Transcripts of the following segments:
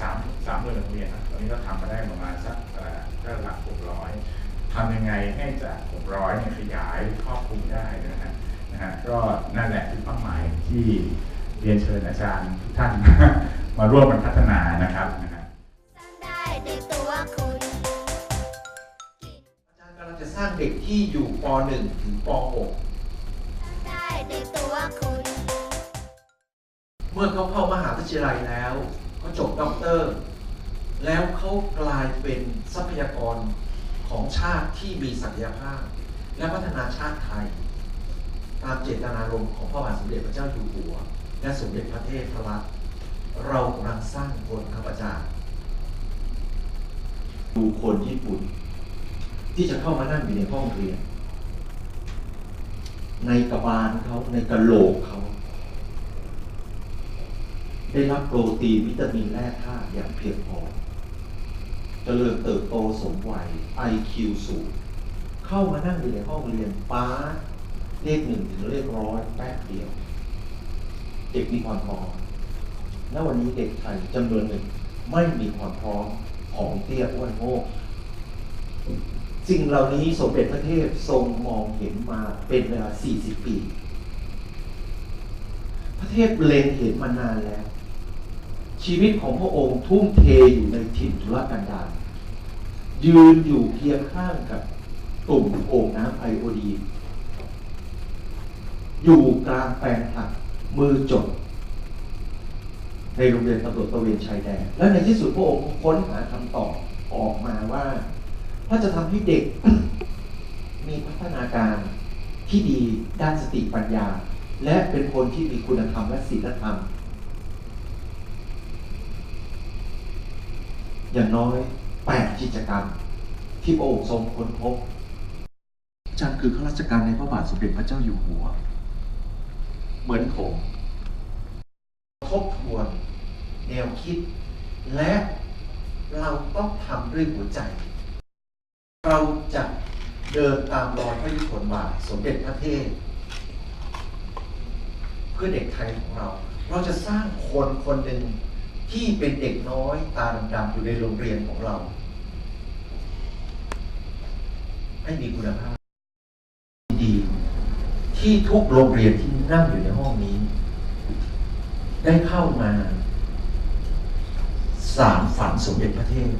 สามสามหมื่นโรงเรียนนะตอนนี้ก็ทำมาได้ประมาณสักเอ่อก็หลักหกร้อยทำยังไงให้จากหกร้อยเนี่ยขยายครอบคลุมได้นะฮะนะฮะก็นั่นแหละคือเป้าหมายที่เรียนเชิญอาจารย์ทุกท่านมาร่วมกันพัฒนานะครับนะฮะสร้างได้ด้วยตัวคุณอาจารย์กำลังจะสร้างเด็กที่อยู่ป .1 ถึงปสร้างได้ด้วยตัวคุณ .6 เมื่อเขาเข้ามหาวิทยาลัยแล้ว เขาจบด็อกเตอร์ แล้วเขากลายเป็นทรัพยากรของชาติที่มีศักยภาพ และพัฒนาชาติไทย ตามเจตนารมณ์ของพระบาทสมเด็จพระเจ้าอยู่หัว และสมเด็จพระเทพรัตน์เรากำลังสร้างคนครับอาจารย์ดูคนญี่ปุ่น ที่จะเข้ามานั่งอยู่ในห้องเรียน ในกระบาลเขาในกระโหลกเขา ได้รับโปรตีนวิตามินแร่ธาตุอย่างเพียงพอเจริญเติบโตสมวัย IQ สูง เข้ามานั่งอยู่ในห้องเรียนป้าเลขหนึ่งถึงเลขร้อยแป๊บเดียว เด็กมีความพร้อมแล้ววันนี้เด็กไทยจำนวนหนึ่งไม่มีความพร้อมของเตี้ยอ้วนโง่สิ่งเหล่านี้สมเด็จพระเทพทรงมองเห็นมาเป็นเวลา 40 ปี พระเทพเล็งเห็นมานานแล้ว ชีวิตของพระองค์ทุ่มเทอยู่ในถิ่นทุรกันดารยืนอยู่เคียงข้างกับตุ่มโอ่งน้ำไอโอดีนอยู่กลางแปลงผักมือจด ในโรงเรียนตำรวจตระเวนชายแดน และในที่สุดพระองค์ค้นหาคำตอบออกมาว่า ถ้าจะทำให้เด็ก มีพัฒนาการที่ดีด้านสติปัญญา และเป็นคนที่มีคุณธรรมและศีลธรรม อย่างน้อยแปดกิจกรรม ที่พระองค์ทรงค้นพบอาจารย์คือข้าราชการในพระบาทสมเด็จพระเจ้าอยู่หัว เหมือนผมทบทวน แนวคิด และเราต้องทำด้วยหัวใจ เราจะเดินตามรอยพระยุคลบาทสมเด็จพระเทพเพื่อเด็กไทยของเรา เราจะสร้างคนคนหนึ่ง ที่เป็นเด็กน้อยตาดำๆอยู่ในโรงเรียนของเรา ให้มีคุณภาพดีที่ทุกโรงเรียนที่นั่งอยู่ในห้องนี้ ได้เข้ามาสารฝันสมเด็จพระเทพ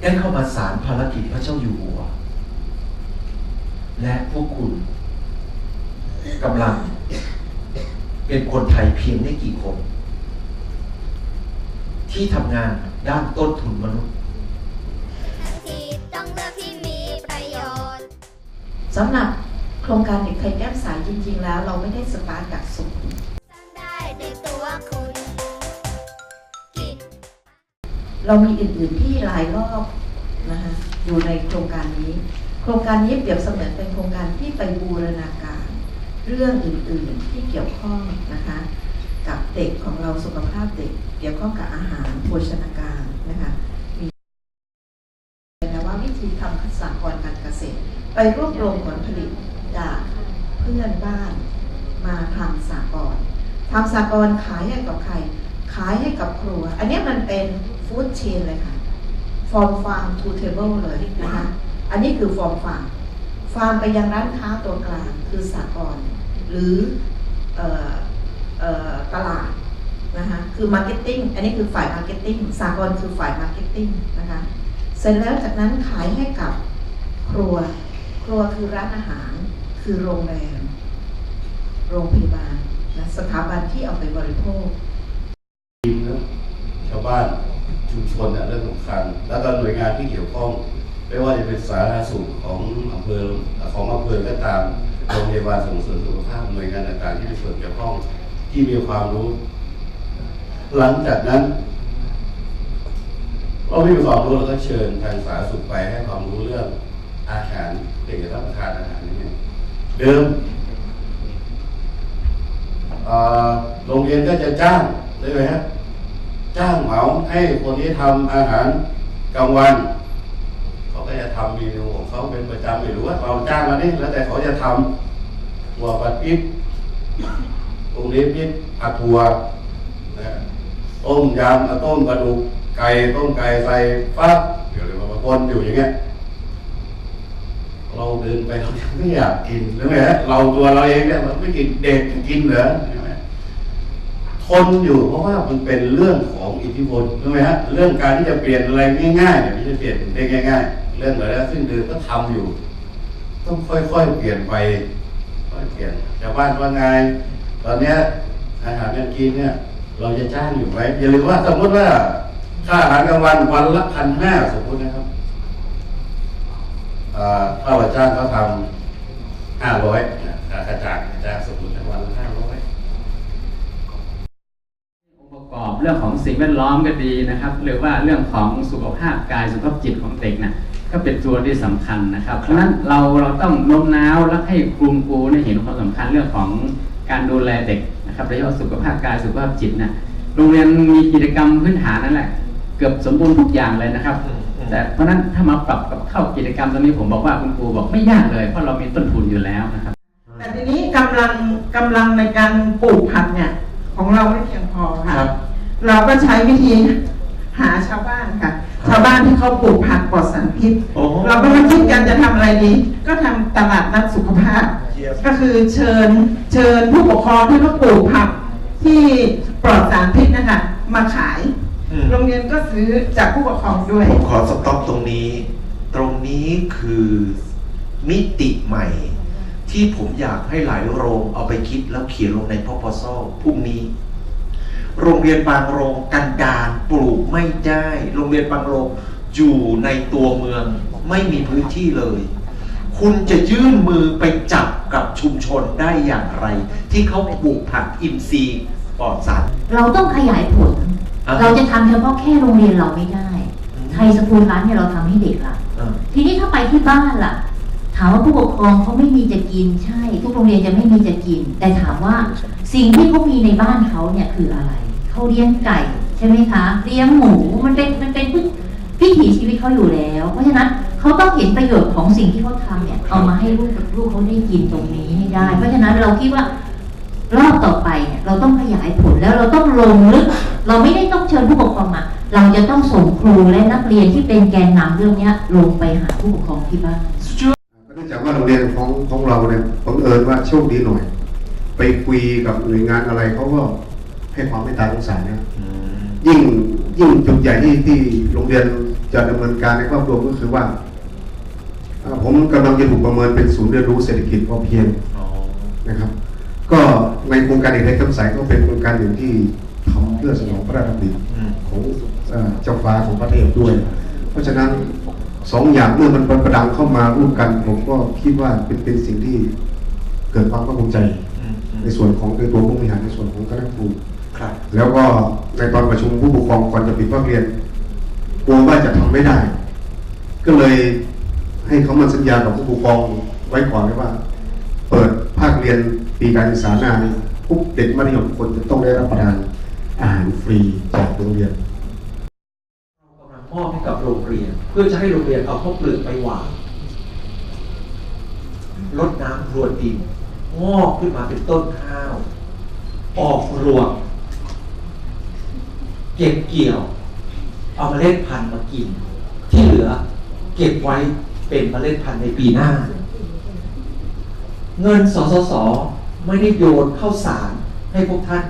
ได้เข้ามาสารภารกิจพระเจ้าอยู่หัว และพวกคุณกำลังเป็นคนไทยเพียงไม่กี่คน ที่ทำงานด้านต้นทุนมนุษย์ทั้งที่ต้องเลือกที่มีประโยชน์สำหรับโครงการเด็กไทยแก้มใสจริง ๆ แล้ว เราไม่ได้สตาร์ทจากศูนย์สร้างได้ด้วยตัวคุณกิจเรามีอื่น ๆ ที่หลายรอบนะคะอยู่ในโครงการนี้ โครงการนี้เปรียบเสมือนเป็นโครงการที่ไปบูรณาการ เรื่องอื่น ๆ ที่เกี่ยวข้องนะคะ กับเด็กของเราสุขภาพเด็ก เกี่ยวข้องกับอาหารโภชนาการนะคะมีแล้วว่าวิธีทำสากรการเกษตร ไปรวบรวมผลผลิตจากเพื่อนบ้านมาทำสากรทำสากรขายให้กับใคร ขายให้กับครัว อันนี้มันเป็นฟู้ดเชนเลยค่ะฟอร์มฟาร์มทูเทเบิลเลยนะคะอันนี้คือฟอร์มฟาร์มฟาร์มไปยังร้านค้าตัวกลางคือสากรหรืออ ตลาดนะคะคือมาร์เก็ตติ้งอันนี้คือฝ่ายมาร์เก็ตติ้งสากรณ์คือฝ่ายมาร์เก็ตติ้งนะคะเสร็จแล้วจากนั้นขายให้กับครัว ครัวคือร้านอาหาร คือโรงแรม โรงพยาบาลนะสถาบันที่เอาไปบริโภคทีมนะชาวบ้านชุมชนเนี่ยเรื่องสำคัญ แล้วก็หน่วยงานที่เกี่ยวข้อง ไม่ว่าจะเป็นสาธารณสุขของอำเภอของอำเภอก็ตามโรงพยาบาลส่งเสริมสุขภาพหน่วยงานต่างๆที่มีส่วนเกี่ยวข้อง ที่มีความรู้ หลังจากนั้นก็มีความรู้แล้วก็เชิญทางสาธารณสุขไปให้ความรู้เรื่องอาหารเด็กจะรับประทานอาหารยังไงเดิมโรงเรียนก็จะจ้างได้ไหมฮะจ้างเหมาให้คนที่ทำอาหารกลางวันเขาก็จะทำเมนูของเขาเป็นประจำไม่รู้ว่าเราจ้างมานี่แล้วแต่เขาจะทำหัวปัดปิ๊บ ตรงนี้ปิ๊บผัดถั่วนะต้มยำต้มกระดูกไก่ต้มไก่ใส่ปั๊บเดี๋ยวเดี๋ยวมาวนอยู่อย่างเงี้ยเราเดินไปเราไม่อยากกินใช่ไหมฮะเราตัวเราเองเนี่ยเราไม่กินเด็กกินเหรอใช่ไหมทนอยู่เพราะว่ามันเป็นเรื่องของอิทธิพลใช่ไหมฮะเรื่องการที่จะเปลี่ยนอะไรง่ายๆเนี่ยไม่ใช่เปลี่ยนได้ง่าย ๆ เรื่องอะไรซึ่งเดินก็ทำอยู่ ต้องค่อยๆเปลี่ยนไปค่อยเปลี่ยนชาวบ้านว่าไง ตอนนี้อาหารการกินเนี่ยเราจะจ้างอยู่ไหมอย่าลืมว่าสมมติว่าค่าอาหารกลางวันวันละพันห้าสมมตินะครับอ่าถ้าว่าจ้างเขาทำห้าร้อยค่าจ้างจ้างสมมติวันละห้าร้อยองค์ประกอบเรื่องของสิ่งแวดล้อมก็ดีนะครับ หรือว่าเรื่องของสุขภาพกายสุขภาพจิตของเด็กนะก็เป็นตัวที่สำคัญนะครับเพราะฉะนั้นเราเราต้องโน้มน้าวและให้ครูครูเนี่ยเห็นความสำคัญเรื่องของ การดูแลเด็กนะครับโดยเฉพาะสุขภาพกายสุขภาพจิตนะโรงเรียนมีกิจกรรมพื้นฐานนั่นแหละ เกือบสมบูรณ์ทุกอย่างเลยนะครับ แต่เพราะฉะนั้นถ้ามาปรับกับเข้ากิจกรรมตรงนี้ผมบอกว่าคุณครูบอกไม่ยากเลยเพราะเรามีต้นทุนอยู่แล้วนะครับ แต่ทีนี้กำลังกำลังในการปลูกผักเนี่ยของเราไม่เพียงพอค่ะครับเราก็ใช้วิธีหาชาวบ้านค่ะชาวบ้านที่เขาปลูกผักปลอดสารพิษ โอ้โหเราก็มาคิดกันจะทำอะไรดี ก็ทำตลาดนัดสุขภาพเยี่ยมก็คือเชิญเชิญผู้ปกครองที่เขาปลูกผักที่ปลอดสารพิษนะคะมาขาย อืม โรงเรียนก็ซื้อจากผู้ปกครองด้วย ผมขอสต็อปตรงนี้ ตรงนี้คือมิติใหม่ ที่ผมอยากให้หลายโรงเอาไปคิดแล้วเขียนลงใน proposal พรุ่งนี้ โรงเรียนบางโรงกันดารปลูกไม่ได้ โรงเรียนบางโรงอยู่ในตัวเมืองไม่มีพื้นที่เลย คุณจะยื่นมือไปจับกับชุมชนได้อย่างไร ที่เขาปลูกผักอินทรีย์ปลอดสารเราต้องขยายผลอ่าเราจะทำเฉพาะแค่โรงเรียนเราไม่ได้อืมไทยสกูลร้านเนี่ยเราทำให้เด็กละเออทีนี้ถ้าไปที่บ้านล่ะถามว่าผู้ปกครองเขาไม่มีจะกินใช่ ทุกโรงเรียนจะไม่มีจะกิน แต่ถามว่าสิ่งที่เขามีในบ้านเขาเนี่ยคืออะไรเขาเลี้ยงไก่ใช่ไหมคะเลี้ยงหมูมันเป็นมันเป็นพื้นวิถีชีวิตเขาอยู่แล้ว เพราะฉะนั้นเขาต้องเห็นประโยชน์ของสิ่งที่เขาทำเนี่ยเอามาให้ลูกลูกเขาได้กินตรงนี้ให้ได้ เพราะฉะนั้นเราคิดว่ารอบต่อไปเนี่ยเราต้องขยายผลแล้วเราต้องลงลึก เราไม่ได้ต้องเชิญผู้ปกครองมาเราจะต้องส่งครูและนักเรียนที่เป็นแกนนำเรื่องเนี้ยลงไปหาผู้ปกครองที่บ้านเนื่อง จากว่าโรงเรียนของของเราเนี่ยบังเอิญว่าโชคดีหน่อย ไปคุยกับหน่วยงานอะไรเขาก็ให้ความเมตตาสงสารนะยิ่งยิ่งจุดใหญ่ที่ที่โรงเรียนจะดำเนินการในครอบครัวก็คือว่าอ่าผมกำลังจะถูกประเมินเป็นศูนย์เรียนรู้เศรษฐกิจพอเพียงนะครับ ก็ในโครงการเด็กไทยคำใสก็เป็นโครงการหนึ่งที่ทำเพื่อสนองพระราชดำริอืมของเอ่อเจ้าฟ้าของประเทศด้วย เพราะฉะนั้น สองอย่างเมื่อมันประดังเข้ามาร่วมกัน ผมก็คิดว่าเป็นเป็นสิ่งที่เกิดความภาคภูมิใจอืมอืมในส่วนของในตัวผู้บริหารในส่วนของคณะครูครับแล้วก็ในตอนประชุมผู้ปกครองก่อนจะปิดภาคเรียนกลัวว่าจะทำไม่ได้ ก็เลยให้เขามาสัญญากับผู้ปกครองไว้ก่อนเลยว่า เปิดภาคเรียนปีการศึกษาหน้านี้ทุกเด็กมัธยมทุกคนจะต้องได้รับประทานอาหารฟรีจากโรงเรียนเรากำลัง มอบให้กับโรงเรียน เพื่อจะให้โรงเรียนเอาข้าวเปลือกไปหวานลดน้ำพรวนดินงอกขึ้นมาเป็นต้นข้าว ออกรวงเก็บเกี่ยว เอาเมล็ดพันธุ์มากิน ที่เหลือเก็บไว้เป็นเมล็ดพันธุ์ในปีหน้า เงินสสสไม่ได้โยนเข้าสารให้พวกท่าน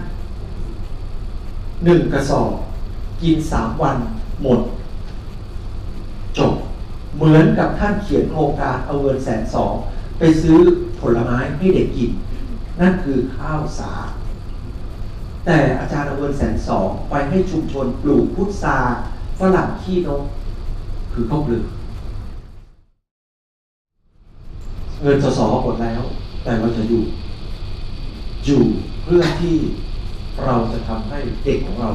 หนึ่งกระสอบ กินสามวันหมด เหมือนกับท่านเขียนโครงการเอาเงินแสนสองไปซื้อผลไม้ให้เด็กกิน นั่นคือข้าวสา แต่อาจารย์เอาเงินแสนสองไปให้ชุมชนปลูกพุทราฝรั่งขี้นกคือข้าวเปลือกเงินสสหมดแล้ว แต่เราจะอยู่ อยู่เพื่อที่เราจะทำให้เด็กของเรา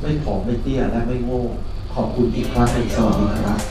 ไม่ผอมไม่เตี้ยและไม่โง่ ขอบคุณอีกครั้งหนึ่งสวัสดีครับ